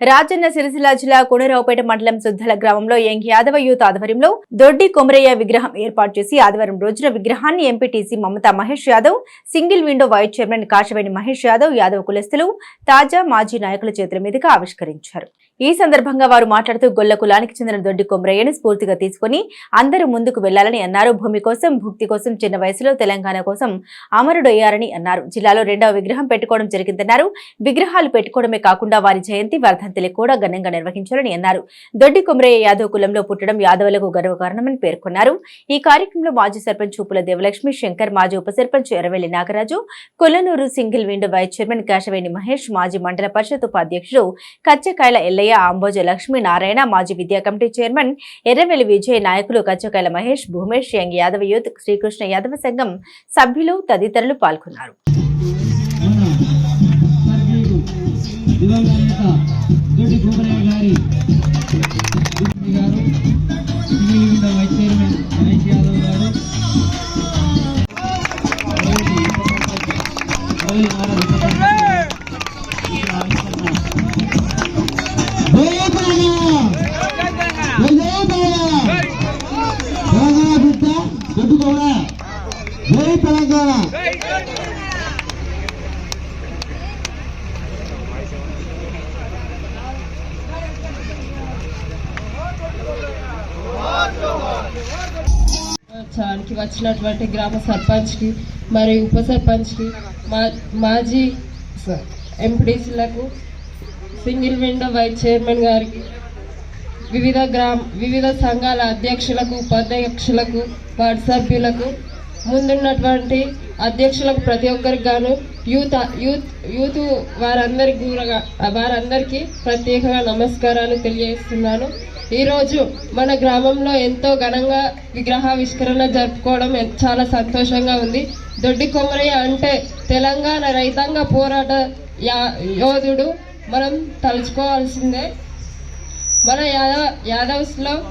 రాజన్న సిరిసిల్ల జిల్లా కోనరావుపేట మండలం సుద్దల గ్రామంలో యంగ్ యాదవ యూత్ ఆధ్వర్యంలో దొడ్డి కొమరయ్య విగ్రహం ఏర్పాటు చేసి ఆదివారం రోజున విగ్రహాన్ని MPTC Mamata Mahesh Yadav single window vice chairman Kashaveni Mahesh Yadav Yadav కులస్తులు తాజా మాజీ నాయకుల చేతుల మీదుగా ఆవిష్కరించారు. ఈ సందర్భంగా వారు మాట్లాడుతూ గొల్ల కులానికి చెందిన దొడ్డి కొమరయ్యను స్ఫూర్తిగా తీసుకుని అందరూ ముందుకు వెళ్ళాలని అన్నారు. భూమి కోసం భుక్తి కోసం చిన్న వయసులో తెలంగాణ కోసం అమరుడయ్యారని అన్నారు. జిల్లాలో రెండవ విగ్రహం పెట్టుకోవడం జరిగిందన్నారు. విగ్రహాలు పెట్టుకోవడమే కాకుండా వారి జయంతి వర్ధంతిని కూడా ఘనంగా నిర్వహించాలని అన్నారు. దొడ్డి కుమరయ్య యాదవ్ కులంలో పుట్టడం యాదవులకు గర్వకారణమని పేర్కొన్నారు. ఈ కార్యక్రమంలో మాజీ సర్పంచ్ చూపుల దేవలక్ష్మి శంకర్ మాజీ ఉప sarpanch Erravelli Nagaraju Kollanuru single window vice chairman Kashaveni Mahesh మాజీ మండల పరిషత్ ఉపాధ్యక్షుడు కచ్చకాయల ఎల్లయ్య అంబోజ లక్ష్మీ నారాయణ మాజీ విద్యా కమిటీ చైర్మన్ ఎర్రవెల్లి విజయ్ నాయకులు కచ్చకాయల మహేష్ భూమేష్ యంగ్ యాదవ్ యూత్ శ్రీకృష్ణ యాదవ సంఘం సభ్యులు తదితరులు పాల్గొన్నారు. మన చానికి వచ్చినటువంటి గ్రామ సర్పంచ్కి మరియు ఉప సర్పంచ్కి మా మాజీ ఎంపీడీసీలకు సింగిల్ విండో వైస్ చైర్మన్ గారికి వివిధ గ్రామ వివిధ సంఘాల అధ్యక్షులకు ఉపాధ్యక్షులకు వార్డు సభ్యులకు ముందున్నటువంటి అధ్యక్షులకు ప్రతి ఒక్కరికి గాను యూత్ యూత్ యూత్ వారందరికి వారందరికీ ప్రత్యేకంగా నమస్కారాలు తెలియజేస్తున్నాను. ఈరోజు మన గ్రామంలో ఎంతో ఘనంగా విగ్రహావిష్కరణ జరుపుకోవడం చాలా సంతోషంగా ఉంది. దొడ్డి కొమరయ్య అంటే తెలంగాణ రైతాంగ పోరాట యా- యోధుడు. మనం తలుచుకోవాల్సిందే మన యాదవ్ యాదవ్స్లో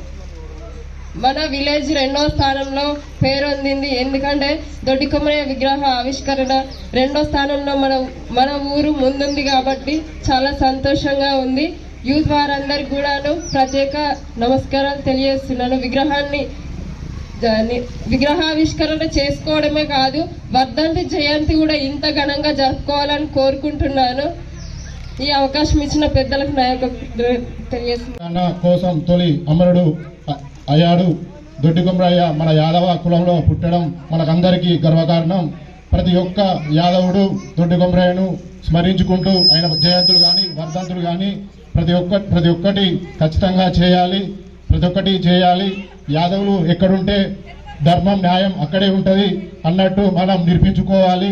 మన విలేజ్ రెండో స్థానంలో పేరొందింది. ఎందుకంటే దొడ్డికొమరయ్య విగ్రహ ఆవిష్కరణ రెండో స్థానంలో మన మన ఊరు ముందుంది కాబట్టి చాలా సంతోషంగా ఉంది. యూత్ వారందరికి కూడాను ప్రత్యేక నమస్కారాలు తెలియజేస్తున్నాను. విగ్రహాన్ని దాన్ని విగ్రహావిష్కరణ చేసుకోవడమే కాదు వర్ధంతి జయంతి కూడా ఇంత ఘనంగా జరుపుకోవాలని కోరుకుంటున్నాను. ఈ అవకాశం ఇచ్చిన పెద్దలకు నా యొక్క కోసం తొలి అమరుడు అయ్యాడు. దొడ్డికుమ్రయ్య మన యాదవ కులంలో పుట్టడం మనకందరికీ గర్వకారణం. ప్రతి ఒక్క యాదవుడు దొడ్డికుమ్రయ్యను స్మరించుకుంటూ ఆయన జయంతులు కానీ వర్ధంతులు కానీ ప్రతి ఒక్క ప్రతి ఒక్కటి ఖచ్చితంగా చేయాలి. ప్రతి ఒక్కటి చేయాలి. యాదవులు ఎక్కడుంటే ధర్మం న్యాయం అక్కడే ఉంటుంది అన్నట్టు మనం నిర్మించుకోవాలి.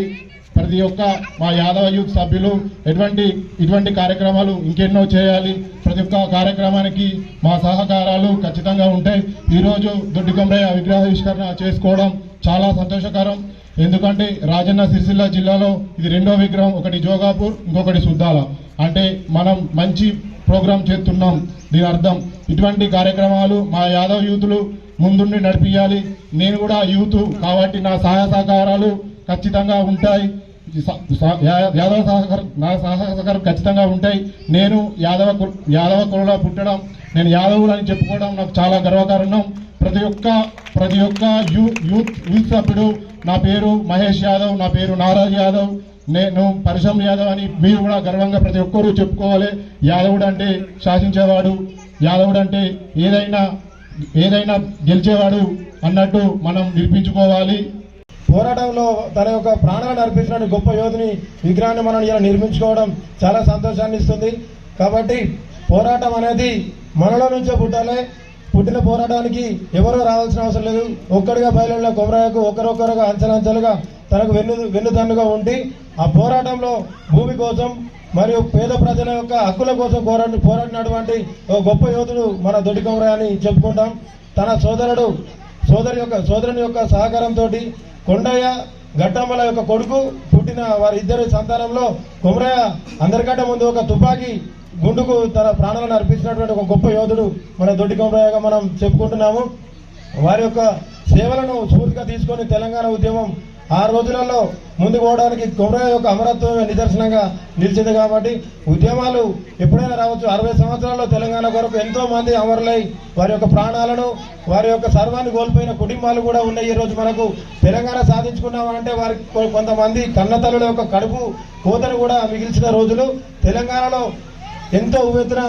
ప్రతి ఒక్క మా యాదవ యూత్ సభ్యులు ఎటువంటి ఇటువంటి కార్యక్రమాలు ఇంకెన్నో చేయాలి. ప్రతి ఒక్క కార్యక్రమానికి మా సహకారాలు ఖచ్చితంగా ఉంటాయి. ఈరోజు దొడ్డి విగ్రహావిష్కరణ చేసుకోవడం చాలా సంతోషకరం. ఎందుకంటే రాజన్న సిరిసిల్ల జిల్లాలో ఇది రెండో విగ్రహం ఒకటి జోగాపూర్ ఇంకొకటి సుద్దాల. అంటే మనం మంచి ప్రోగ్రాం చేస్తున్నాం. దీని అర్థం ఇటువంటి కార్యక్రమాలు మా యాదవ్ యూతులు ముందుండి నడిపించాలి నేను కూడా యూత్ కాబట్టి నా సహాయ సహకారాలు ఖచ్చితంగా ఉంటాయి. యాదవ సహకారం నా సహకారం ఖచ్చితంగా ఉంటాయి. నేను యాదవ యాదవ కులంలో పుట్టడం నేను యాదవులు అని చెప్పుకోవడం నాకు చాలా గర్వకారణం. ప్రతి ఒక్క ప్రతి ఒక్క యూ యూత్ యూత్ సభ్యుడు నా పేరు మహేష్ యాదవ్ నా పేరు నారాజ్ యాదవ్. నేను పరిశ్రమ యాదవ్ అని మీరు కూడా గర్వంగా ప్రతి ఒక్కరూ చెప్పుకోవాలి. యాదవుడు అంటే శాసించేవాడు. యాదవుడు అంటే ఏదైనా ఏదైనా గెలిచేవాడు అన్నట్టు మనం నిరూపించుకోవాలి. పోరాటంలో తన యొక్క ప్రాణాలను అర్పించిన గొప్ప యోధిని విగ్రహాన్ని మనం ఇలా నిర్మించుకోవడం చాలా సంతోషాన్ని ఇస్తుంది. కాబట్టి పోరాటం అనేది మనలో నుంచే పుట్టాలి. పుట్టిన పోరాటానికి ఎవరో రావాల్సిన అవసరం లేదు. ఒక్కడిగా బయలున్న కొమరాయకు ఒకరొకరుగా అంచలంచలుగా తనకు వెన్ను వెన్నుదన్నుగా ఉండి ఆ పోరాటంలో భూమి కోసం మరియు పేద ప్రజల యొక్క హక్కుల కోసం పోరాడి పోరాడినటువంటి ఒక గొప్ప యోధుడు మన దొడ్డి కొమరాయ అని చెప్పుకుంటాం. తన సోదరుడు సోదరి యొక్క సోదరుని యొక్క సహకారంతో కొండయ్య ఘట్టమ్మల యొక్క కొడుకు పుట్టిన వారి ఇద్దరు సంతానంలో కుమరయ్య అందరికంటే ముందు ఒక తుపాకీ గుండుకు తన ప్రాణాలను అర్పించినటువంటి ఒక గొప్ప యోధుడు మన దొడ్డి కొమరయ్యగా మనం చెప్పుకుంటున్నాము. వారి యొక్క సేవలను స్ఫూర్తిగా తీసుకొని తెలంగాణ ఉద్యమం ఆ రోజులలో ముందుకు పోవడానికి కొమరయ్య యొక్క అమరత్వమే నిదర్శనంగా నిలిచింది కాబట్టి ఉద్యమాలు ఎప్పుడైనా రావచ్చు. అరవై సంవత్సరాల్లో తెలంగాణ కొరకు ఎంతో మంది అమరులై వారి యొక్క ప్రాణాలను వారి యొక్క సర్వాన్ని కోల్పోయిన కుటుంబాలు కూడా ఉన్నాయి ఈ రోజు మనకు. తెలంగాణ సాధించుకున్నామంటే వారికి కొంతమంది కన్నతల్లుల యొక్క కడుపు కోతను కూడా మిగిల్చిన రోజులు. తెలంగాణలో ఎంతో ఉవెత్తున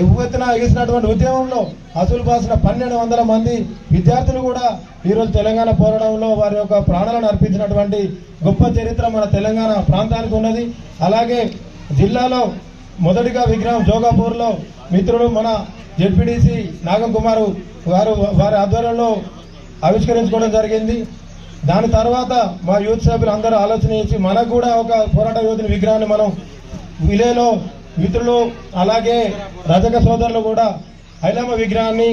ఎవ్వెత్తున ఎగిసినటువంటి ఉద్యమంలో అసలు పాసిన పన్నెండు వందల మంది విద్యార్థులు కూడా ఈరోజు తెలంగాణ పోరాటంలో వారి యొక్క ప్రాణాలను అర్పించినటువంటి గొప్ప చరిత్ర మన తెలంగాణ ప్రాంతానికి ఉన్నది. అలాగే జిల్లాలో మొదటిగా విగ్రహం జోగాపూర్లో మిత్రుడు మన జెడ్పీటీసీ నాగం కుమారు వారు వారి ఆధ్వర్యంలో ఆవిష్కరించుకోవడం జరిగింది. దాని తర్వాత మా యూత్ సభ్యులు అందరూ ఆలోచన చేసి మనకు కూడా ఒక పోరాట యోధుని విగ్రహాన్ని మనం విలేలో మిత్రులు అలాగే రజక సోదరులు కూడా ఐలమ్మ విగ్రహాన్ని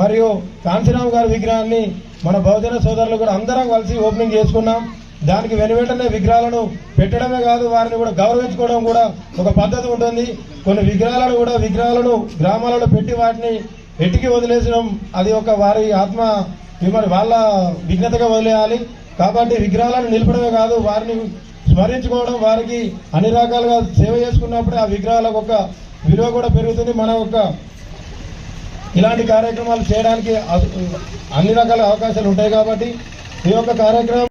మరియు కాంతిరామ్ గారి విగ్రహాన్ని మన బహుజన సోదరులు కూడా అందరం కలిసి ఓపెనింగ్ చేసుకున్నాం. దానికి వెనువెంటనే విగ్రహాలను పెట్టడమే కాదు వారిని కూడా గౌరవించుకోవడం కూడా ఒక పద్ధతి ఉంటుంది. కొన్ని విగ్రహాలను కూడా విగ్రహాలను గ్రామాలలో పెట్టి వాటిని ఎట్టికి వదిలేసడం అది ఒక వారి ఆత్మ మరి వాళ్ళ విఘ్నతగా వదిలేయాలి. కాబట్టి విగ్రహాలను నిలపడమే కాదు వారిని స్మరించుకోవడం వారికి అన్ని రకాలుగా సేవ చేసుకున్నప్పుడే ఆ విగ్రహాలకు ఒక విలువ కూడా పెరుగుతుంది. మన యొక్క ఇలాంటి కార్యక్రమాలు చేయడానికి అన్ని రకాల అవకాశాలు ఉంటాయి కాబట్టి ఈ యొక్క కార్యక్రమం